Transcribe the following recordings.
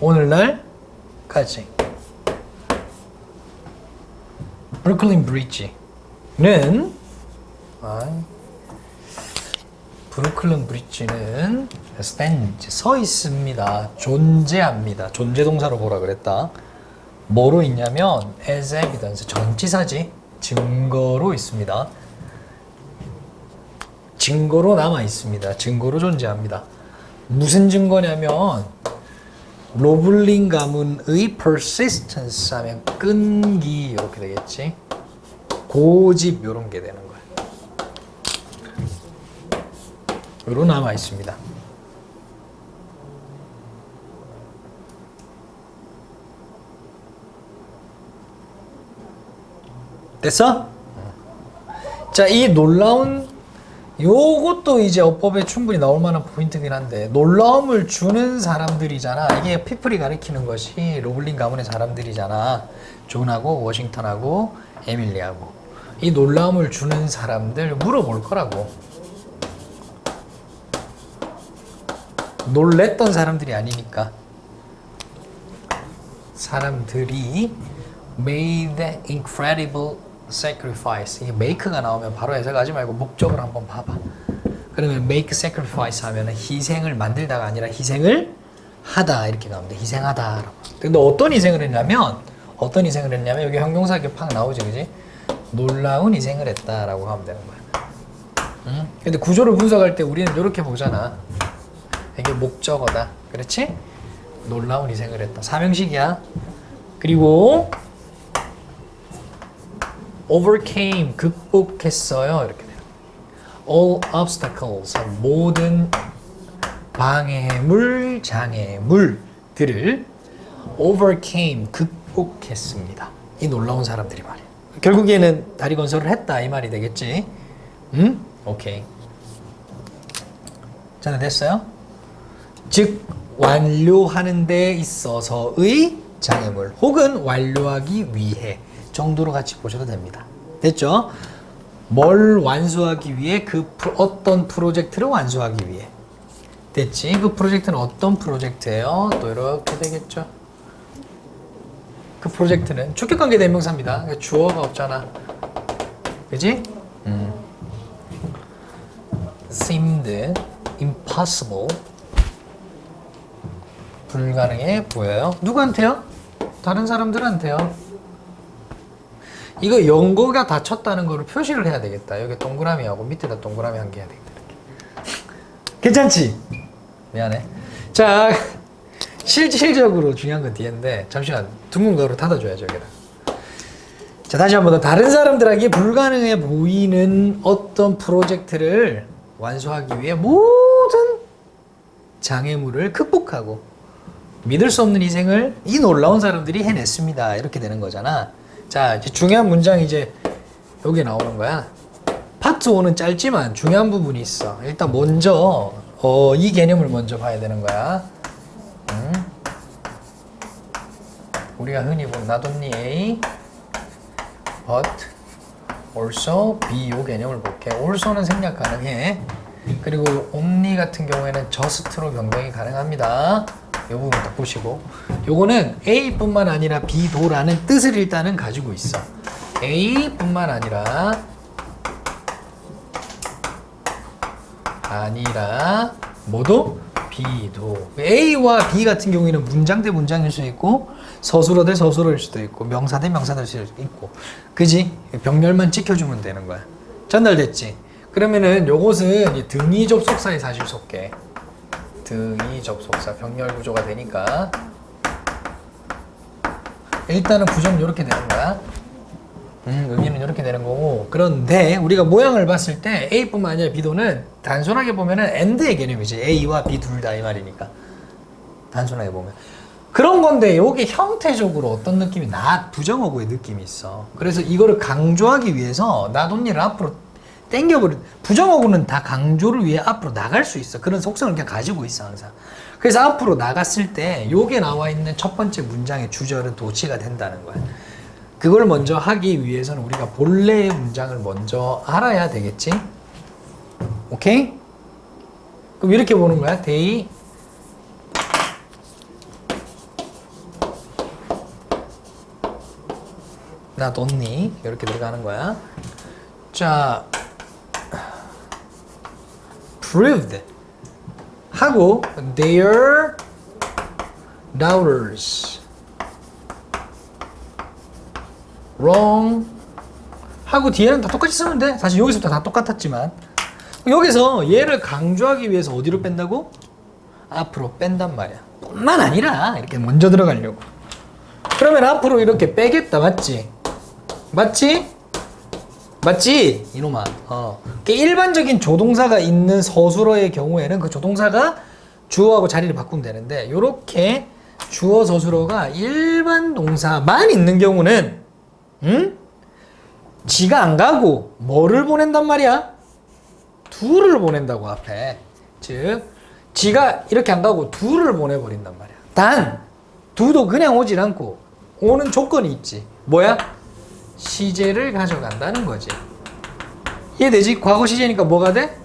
오늘날까지. 브루클린 브릿지는 아, 브루클린 브릿지는 stands 서 있습니다. 존재합니다. 존재 동사로 보라 그랬다. 뭐로 있냐면 as evidence 전치사지 증거로 있습니다. 증거로 남아 있습니다. 증거로 존재합니다. 무슨 증거냐면 로블링 가문의 persistence 하면 끈기 이렇게 되겠지. 고집 이런 게 되는 거야. 으로 남아 있습니다. 됐어? 자, 이 놀라운 요것도 이제 어법에 충분히 나올 만한 포인트긴 한데 놀라움을 주는 사람들이잖아. 이게 피플이 가리키는 것이 로블린 가문의 사람들이잖아. 존하고 워싱턴하고 에밀리하고 이 놀라움을 주는 사람들 물어볼 거라고. 놀랬던 사람들이 아니니까. 사람들이 made incredible sacrifice. 이게 make가 나오면 바로 해석하지 말고 목적을 한번 봐봐. 그러면 make sacrifice 하면 희생을 만들다가 아니라 희생을 하다 이렇게 나옵니다. 희생하다. 근데 어떤 희생을 했냐면 어떤 희생을 했냐면 여기 형용사 이렇게 팍 나오지, 그지? 놀라운 희생을 했다라고 하면 되는 거야. 응? 근데 구조를 분석할 때 우리는 이렇게 보잖아. 이게 목적어다. 그렇지? 놀라운 희생을 했다. 사명식이야. 그리고 overcame 극복했어요. 이렇게 돼요. all obstacles 모든 방해물, 장애물들을 overcame 극복했습니다. 이 놀라운 사람들이 말이야. 결국에는 다리 건설을 했다 이 말이 되겠지. 응? 오케이. 자, 됐어요? 즉 완료하는 데 있어서의 장애물 혹은 완료하기 위해 정도로 같이 보셔도 됩니다. 됐죠? 뭘 완수하기 위해 그 어떤 프로젝트를 완수하기 위해 됐지? 그 프로젝트는 어떤 프로젝트예요? 또 이렇게 되겠죠? 그 프로젝트는 주격관계 대명사입니다. 그러니까 주어가 없잖아. 그지? 음. seemed impossible 불가능해 보여요. 누구한테요? 다른 사람들한테요. 이거 연고가 닫혔다는 거를 표시를 해야 되겠다. 여기 동그라미하고 밑에다 동그라미 한 개 해야 되겠다. 괜찮지? 미안해. 자, 실질적으로 중요한 건 뒤인데 잠시만 둥근 거로 닫아줘야죠 여기다. 자 다시 한 번 더 다른 사람들에게 불가능해 보이는 어떤 프로젝트를 완수하기 위해 모든 장애물을 극복하고 믿을 수 없는 희생을 이 놀라운 사람들이 해냈습니다. 이렇게 되는 거잖아. 자, 이제 중요한 문장이 이제 여기 나오는 거야. 파트 5는 짧지만 중요한 부분이 있어. 일단 먼저 어, 이 개념을 먼저 봐야 되는 거야. 음. 우리가 흔히 본 not only but also B 요 개념을 볼게. also는 생략 가능해. 그리고 only 같은 경우에는 just로 변경이 가능합니다. 이 부분 딱 보시고 요거는 A뿐만 아니라 B도라는 뜻을 일단은 가지고 있어. A뿐만 아니라 아니라 모두 B도 A와 B 같은 경우에는 문장 대 문장일 수 있고 서술어 대 서술어일 수도 있고 명사 대 명사일 수도 있고 그지? 병렬만 지켜주면 되는 거야 전달됐지? 그러면은 요것은 이 등위 접속사의 사실 속계 등위 접속사 병렬 구조가 되니까 일단은 구조는 이렇게 되는 거야. 음, 의미는 이렇게 되는 거고. 그런데 우리가 모양을 봤을 때 A뿐만 아니라 B도는 단순하게 보면은 AND의 개념이지. A와 B 둘 다 이 말이니까. 단순하게 보면. 그런 건데 이게 형태적으로 어떤 느낌이 나 부정어구의 느낌이 있어. 그래서 이거를 강조하기 위해서 나 돈니를 앞으로 땡겨버린 부정어구는 다 강조를 위해 앞으로 나갈 수 있어. 그런 속성을 그냥 가지고 있어 항상. 그래서 앞으로 나갔을 때 요게 나와 있는 첫 번째 문장의 주절은 도치가 된다는 거야. 그걸 먼저 하기 위해서는 우리가 본래의 문장을 먼저 알아야 되겠지? 오케이? 그럼 이렇게 보는 거야. 데이. 나 돈니? 이렇게 들어가는 거야. 자 proved 하고 their doubters wrong 하고 뒤에는 다 똑같이 쓰면 돼. 사실 여기서부터 다 똑같았지만 여기서 얘를 강조하기 위해서 어디로 뺀다고? 앞으로 뺀단 말이야. 뿐만 아니라 이렇게 먼저 들어가려고. 그러면 앞으로 이렇게 빼겠다, 맞지? 맞지? 맞지? 이놈아. 어. 일반적인 조동사가 있는 서술어의 경우에는 그 조동사가 주어하고 자리를 바꾸면 되는데 이렇게 주어 서술어가 일반 동사만 있는 경우는 응? 지가 안 가고 뭐를 보낸단 말이야? 둘을 보낸다고 앞에. 즉 지가 이렇게 안 가고 둘을 보내 버린단 말이야. 단 두도 그냥 오질 않고 오는 조건이 있지. 뭐야? 시제를 가져간다는 거지. 이해되지? 과거 시제니까 뭐가 돼?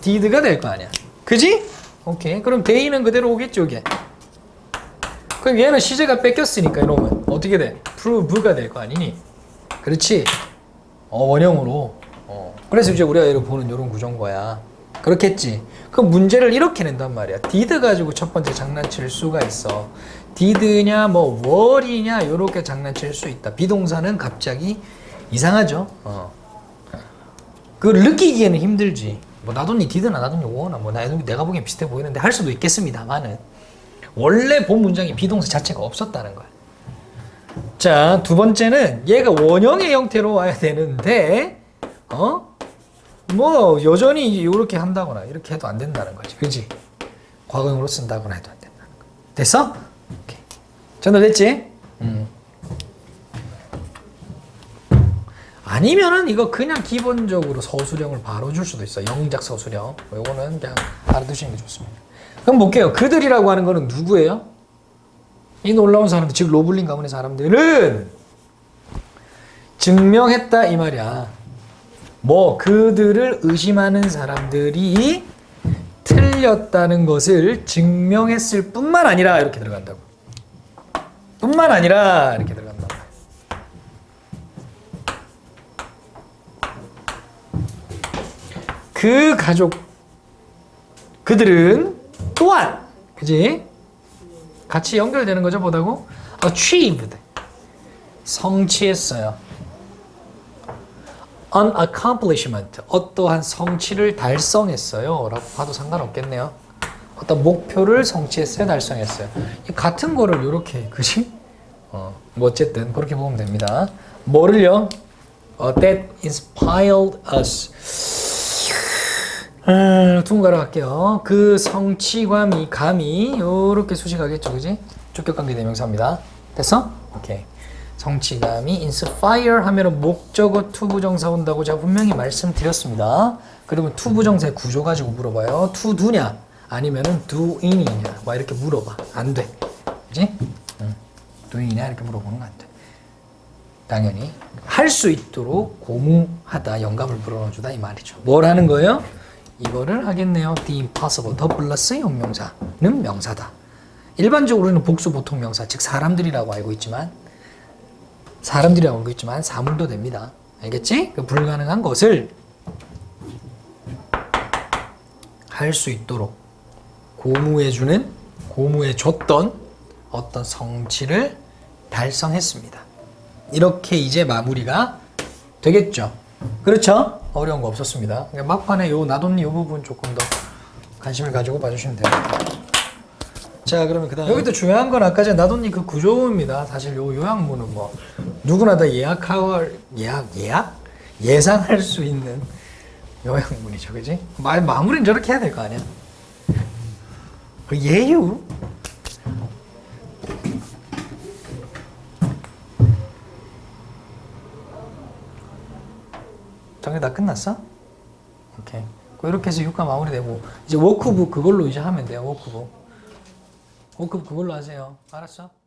did가 될 거 아니야. 그지? 오케이. 그럼 day는 그대로 오겠지, 이게. 그럼 얘는 시제가 뺏겼으니까 이러면 어떻게 돼? prove가 될 거 아니니? 그렇지? 어, 원형으로. 어. 그래서 이제 우리가 얘를 보는 이런 구조인 거야. 그렇겠지? 그 문제를 이렇게 낸단 말이야. did 가지고 첫 번째 장난칠 수가 있어. did냐, 뭐, were이냐, 요렇게 장난칠 수 있다. 비동사는 갑자기 이상하죠? 어. 그걸 느끼기에는 힘들지. 뭐, 나도니 did나 나도니 were나 뭐, 나, 내가 보기엔 비슷해 보이는데 할 수도 있겠습니다만은. 원래 본 문장에 비동사 자체가 없었다는 거야. 자, 두 번째는 얘가 원형의 형태로 와야 되는데, 어? 뭐, 여전히 이렇게 한다거나 이렇게 해도 안 된다는 거지. 그지? 과거형으로 쓴다거나 해도 안 된다는 거. 됐어? 오케이. 전달됐지? 음. 아니면은 이거 그냥 기본적으로 서술형을 바로 줄 수도 있어. 영작 서술형. 요거는 그냥 알아두시는 게 좋습니다. 그럼 볼게요. 그들이라고 하는 거는 누구예요? 이 놀라운 사람들, 즉 로블린 가문의 사람들은 증명했다 이 말이야. 뭐 그들을 의심하는 사람들이 틀렸다는 것을 증명했을 뿐만 아니라 이렇게 들어간다고. 뿐만 아니라 이렇게 들어간다고. 그 가족 그들은 또한 그지? 같이 연결되는 거죠, 보다고? achieved. 성취했어요. An accomplishment. 어떠한 성취를 달성했어요. 라고 봐도 상관없겠네요. 어떤 목표를 성취했어요, 달성했어요. 이 같은 거를 이렇게, 그지? 어, 뭐 어쨌든 그렇게 보면 됩니다. 뭐를요? 어, that inspired us. 음, 둥가로 갈게요. 그 성취감이 감이 이렇게 수식하겠죠, 그지? 주격관계 대명사입니다. 됐어? 오케이. 성취감이 inspire 하면은 목적어 투부정사 온다고 제가 분명히 말씀드렸습니다. 그러면 투부정사의 구조 가지고 물어봐요. to do냐? 아니면은 doing이냐? 막 이렇게 물어봐. 안 돼. 그지? 응. doing이냐? 이렇게 물어보는 거안 돼. 당연히 할 수 있도록 고무하다 영감을 불어넣어주다 이 말이죠. 뭘 하는 거예요? 이거를 하겠네요. The impossible 더 플러스 형용사는 명사다. 일반적으로는 복수 보통 명사 즉 사람들이라고 알고 있지만 사람들이라고 있지만 사물도 됩니다. 알겠지? 그 불가능한 것을 할 수 있도록 고무해주는 고무해줬던 어떤 성취를 달성했습니다. 이렇게 이제 마무리가 되겠죠. 그렇죠? 어려운 거 없었습니다. 그러니까 막판에 요 나돈니 요 부분 조금 더 관심을 가지고 봐주시면 돼요. 자 그러면 그다음 여기도 중요한 건 아까 전에 나돈니 그 구조입니다. 사실 요 요약문은 뭐 누구나 다 예약할 예약 예약 예상할 수 있는 요약문이죠, 그지? 말 마무리는 저렇게 해야 될 거 아니야? 그 예유 정리 다 끝났어? 오케이. 이렇게 해서 육가 마무리되고 이제 워크북 그걸로 이제 하면 돼요. 워크북. 워크북 그걸로 하세요. 알았어?